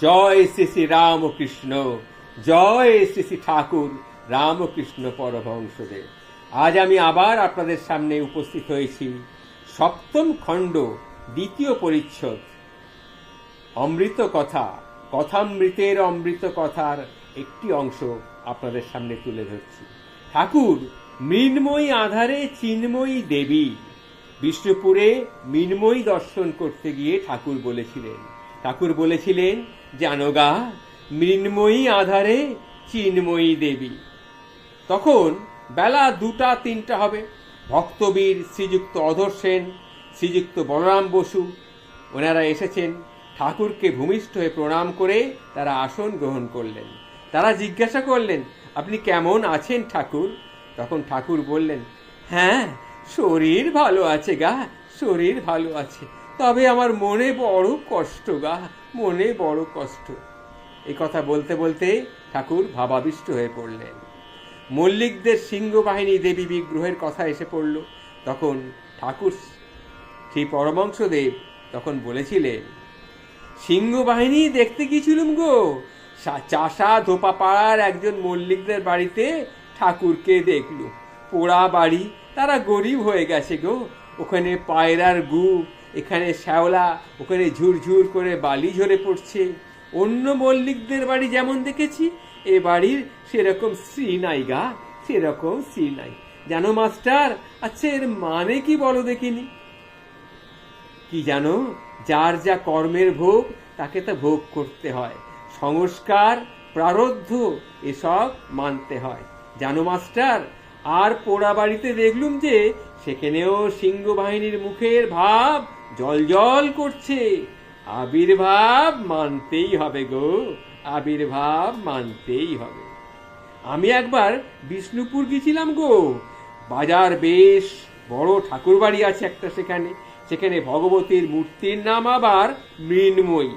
জয় শ্রী শ্রী রামকৃষ্ণ, জয় শ্রী শ্রী ঠাকুর রামকৃষ্ণ পরমহংসদেব। আজ আমি আবার আপনাদের সামনে উপস্থিত হয়েছি। সপ্তম খণ্ড, দ্বিতীয় পরিচ্ছদ। অমৃত কথা, কথামৃতের অমৃত কথার একটি অংশ আপনাদের সামনে তুলে ধরছি। ঠাকুর, মৃন্ময়ী আধারে চিন্ময়ী দেবী। বিষ্ণুপুরে মৃন্ময়ী দর্শন করতে গিয়ে ঠাকুর বলেছিলেন। ঠাকুর বলেছিলেন জানোগা, মৃন্ময়ী আধারে, চিন্ময়ী দেবী। তখন বেলা দুটা, তিনটা হবে। ভক্তবীর, শ্রীযুক্ত অধর সেন, শ্রীযুক্ত বলরাম বসু, ওনারা এসেছেন, ঠাকুরকে ভূমিষ্ঠ হয়ে প্রণাম করে তারা আসন গ্রহণ করলেন। তারা জিজ্ঞাসা করলেন, আপনি কেমন আছেন ঠাকুর? তখন ঠাকুর বললেন হ্যাঁ শরীর ভালো আছে গা, শরীর ভালো আছে। তবে আমার মনে বড় কষ্ট গা। মনে বড় কষ্ট। এই কথা বলতে বলতে ঠাকুর ভাবাবিষ্ট হয়ে পড়লেন। মল্লিকদের সিংহ বাহিনী দেবী বিগ্রহের কথা এসে পড়ল। তখন ঠাকুর শ্রী পরমংশদেব তখন বলেছিলেন সিংহ বাহিনী দেখতে গিয়েছিলুম গো। চাষা ধোপা পাড়ার একজন মল্লিকদের বাড়িতে ঠাকুরকে দেখলুম। পোড়া বাড়ি, তারা গরিব হয়ে গেছে গো। ওখানে পায়রার গু এখানে শ্যাওলা, ওখানে ঝুরঝুর করে বালি ঝরে পড়ছে। অন্য মল্লিকদের বাড়ি যেমন দেখেছি, এ বাড়ির সেরকম শ্রী নাই গা, সেরকম শ্রী নাই। জানো মাস্টার আচ্ছা এর মানে কি বলো দেখিনি? কি জানো, যার যা কর্মের ভোগ, তাকে তা ভোগ করতে হয়। সংস্কার, প্রারব্ধ, এসব মানতে হয়। জানো মাস্টার আর পোড়া বাড়িতে দেখলুম যে সেখানেও সিংহ বাহিনীর মুখের ভাব জল জল করছে। আবির্ভাব মানতেই হবে গো, আবির্ভাব মানতেই হবে। আমি একবার বিষ্ণুপুর গেছিলাম গো। বাজার বেশ বড় ঠাকুর বাড়ি আছে একটা সেখানে। সেখানে ভগবতীর মূর্তির নাম আবার মৃন্ময়ী।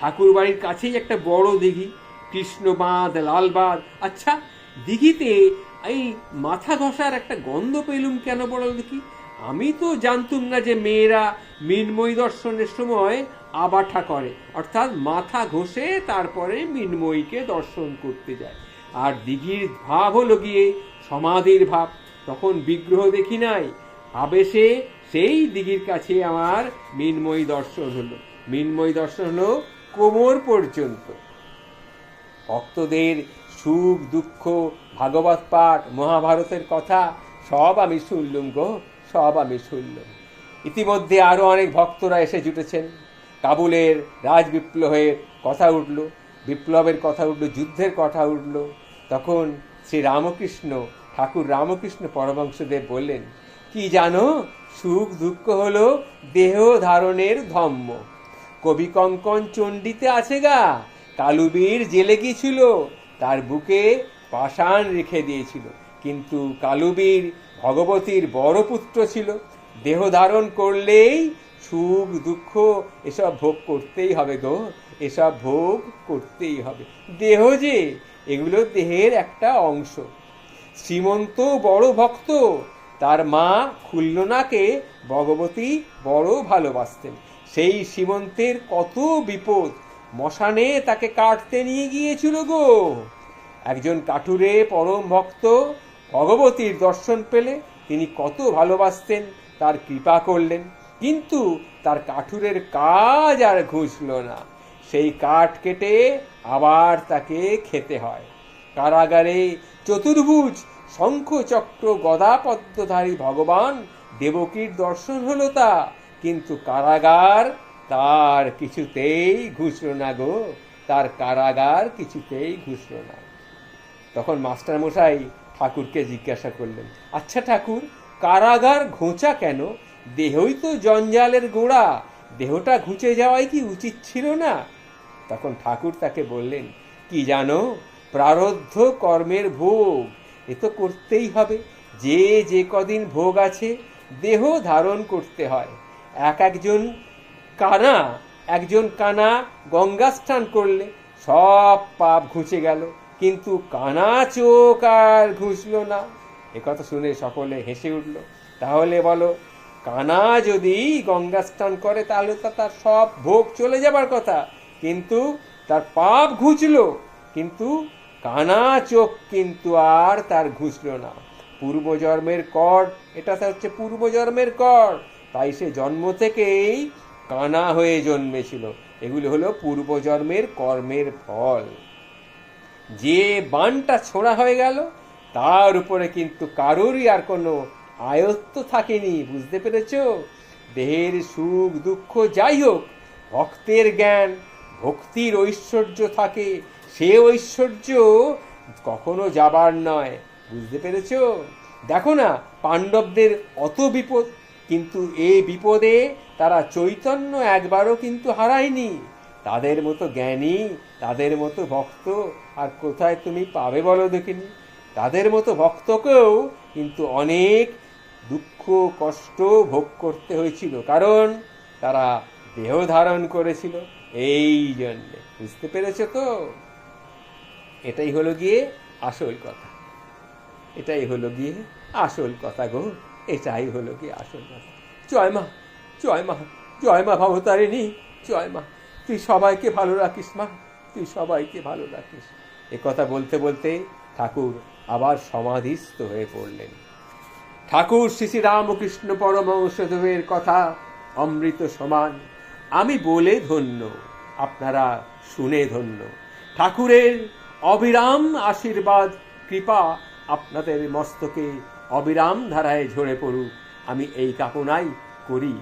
ঠাকুর বাড়ির কাছেই একটা বড় দিঘি কৃষ্ণ বাঁধ লাল বাঁধ আচ্ছা দিঘিতে এই মাথা ঘষার একটা গন্ধ পেলুম কেন বড় দেখি? আমি তো জানতুম না যে মেয়েরা মৃন্ময়ী দর্শনের সময় আবাঠা করে। অর্থাৎ মাথা ঘষে তারপরে মৃন্ময়ীকে দর্শন করতে যায়। আর দিঘির ভাব হলো গিয়ে সমাধির ভাব। তখন বিগ্রহ দেখি নাই। আবেশে সেই দিঘির কাছে আমার মৃন্ময়ী দর্শন হলো। মৃন্ময়ী দর্শন হলো কোমর পর্যন্ত। ভক্তদের সুখ, দুঃখ, ভাগবত পাঠ, মহাভারতের কথা, সব আমি শুনলুম গো, সব আমি শুনলুম। ইতিমধ্যে আরও অনেক ভক্তরা এসে জুটেছেন। কাবুলের রাজ বিপ্লবের কথা উঠল, বিপ্লবের কথা উঠল, যুদ্ধের কথা উঠল। তখন শ্রী রামকৃষ্ণ, ঠাকুর রামকৃষ্ণ পরমংশদেব বললেন, কি জানো, সুখ, দুঃখ হলো দেহ ধারণের ধম্ম। কবি কঙ্কন চণ্ডীতে আছে গা কালুবীর জেলে গিয়েছিল, তার বুকে পাষাণ রেখে দিয়েছিল। কিন্তু কালুবীর ভগবতীর বড় পুত্র ছিল। দেহ ধারণ করলেই সুখ, দুঃখ এসব ভোগ করতেই হবে গো, এসব ভোগ করতেই হবে। দেহ যে, এগুলো দেহের একটা অংশ। শ্রীমন্ত বড় ভক্ত, তার মা খুল্লনাকে ভগবতী বড় ভালোবাসতেন। সেই শ্রীমন্তের কত বিপদ মশানে তাকে কাটতে নিয়ে গিয়েছিল গো। একজন কাঠুরে পরম ভক্ত ভগবতীর দর্শন পেলে তিনি কত ভালোবাসতেন, তার কৃপা করলেন। কিন্তু তার কাঠুরের কাজ আর ঘুষল না। সেই কাঠ কেটে আবার তাকে খেতে হয়। কারাগারে চতুর্ভুজ শঙ্খ চক্র গদা পদ্মধারী ভগবান দেবকীর দর্শন হলো তা। কিন্তু কারাগার তার কিছুতেই ঘুষল না গো, তার কারাগার কিছুতেই ঘুষল না। তখন মাস্টার মশাই ঠাকুরকে জিজ্ঞাসা করলেন আচ্ছা ঠাকুর, কারাগার ঘোঁচা কেন? দেহই তো জঞ্জালের গোড়া, দেহটা ঘুচে যাওয়াই কি উচিত ছিল না? তখন ঠাকুর তাকে বললেন, কি জানো, প্রারব্ধ কর্মের ভোগ, এ তো করতেই হবে। যে যে কদিন ভোগ আছে, দেহ ধারণ করতে হয়। এক একজন কানা, একজন কানা গঙ্গা স্নান করলে সব পাপ ঘুচে গেল। কিন্তু কানা চোখ আর ঘুষলো না। একথা শুনে সকলে হেসে উঠল। তাহলে বলো, কানা যদি গঙ্গা স্নান করে, তাহলে তো তার সব ভোগ চলে যাবার কথা। কিন্তু তার পাপ ঘুচলো। কিন্তু কানা চোখ কিন্তু আর তার ঘুচলো না। পূর্বজন্মের কর, এটা হচ্ছে পূর্বজন্মের কর। তাই সে জন্ম থেকেই কানা হয়ে জন্মেছিল। এগুলি হলো পূর্বজন্মের কর্মের ফল। যে বানটা ছোড়া হয়ে গেল, তার উপরে কিন্তু কারোরই আর কোনো আয়ত্ত থাকেনি, বুঝতে পেরেছ? দেহের সুখ, দুঃখ যাই হোক, ভক্তের জ্ঞান, ভক্তির ঐশ্বর্য থাকে। সে ঐশ্বর্য কখনো যাবার নয়, বুঝতে পেরেছ? দেখো না, পাণ্ডবদের অত বিপদ কিন্তু এই বিপদে তারা চৈতন্য একবারও কিন্তু হারায়নি। তাদের মতো জ্ঞানী, তাদের মতো ভক্ত আর কোথায় তুমি পাবে বলো দেখিনি? তাদের মতো ভক্তকেও কিন্তু অনেক দুঃখ, কষ্ট ভোগ করতে হয়েছিল। কারণ তারা দেহ ধারণ করেছিল এই জন্যে। বুঝতে পেরেছ তো? এটাই হলো গিয়ে আসল কথা। এটাই হলো গিয়ে আসল কথা গো। এটাই হলো কি আসল কথা। জয় মা জয় মা জয় মা ভবতারিণী, জয় মা। তুই সবাইকে ভালো রাখিস মা, তুই সবাইকে ভালো রাখিস। এ কথা বলতে বলতে ঠাকুর আবার সমাধিস্থ হয়ে পড়লেন। ঠাকুর শ্রী রামকৃষ্ণ পরমহংসদেবের কথা অমৃত সমান। আমি বলে ধন্য, আপনারা শুনে ধন্য। ঠাকুরের অবিরাম আশীর্বাদ, কৃপা আপনাদের মস্তকে অবিরাম ধারায় ঝরে পড়ুক। আমি এই কামনাই করি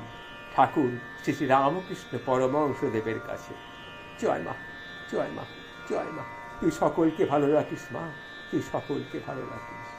ঠাকুর শ্রী শ্রী রামকৃষ্ণ পরমহংসদেবের কাছে। জয় মা জয় মা জয় মা। তুই সকলকে ভালো রাখিস মা, তুই সকলকে ভালো রাখিস।